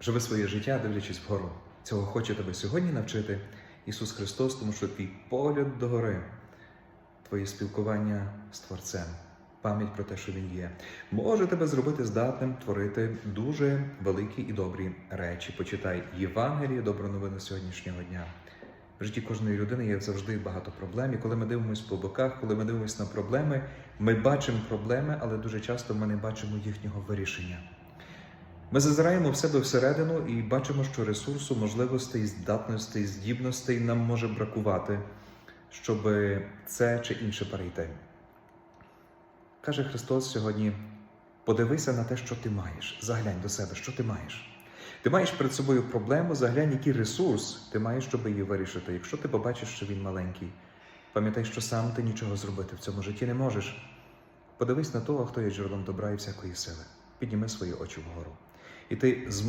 Живи своє життя, дивлячись вгору. Цього хоче тебе сьогодні навчити Ісус Христос, тому що твій погляд догори, твоє спілкування з Творцем, пам'ять про те, що Він є, може тебе зробити здатним творити дуже великі і добрі речі. Почитай Євангеліє, добру новину сьогоднішнього дня. В житті кожної людини є завжди багато проблем. І коли ми дивимося по боках, коли ми дивимося на проблеми, ми бачимо проблеми, але дуже часто ми не бачимо їхнього вирішення. Ми зазираємо в себе всередину і бачимо, що ресурсу, можливостей, здатностей, здібностей нам може бракувати, щоб це чи інше перейти. Каже Христос сьогодні: подивися на те, що ти маєш. Заглянь до себе, що ти маєш. Ти маєш перед собою проблему, заглянь, який ресурс ти маєш, щоб її вирішити. Якщо ти побачиш, що він маленький, пам'ятай, що сам ти нічого зробити в цьому житті не можеш. Подивись на того, хто є джерелом добра і всякої сили. Підніми свої очі вгору. І ти зможеш.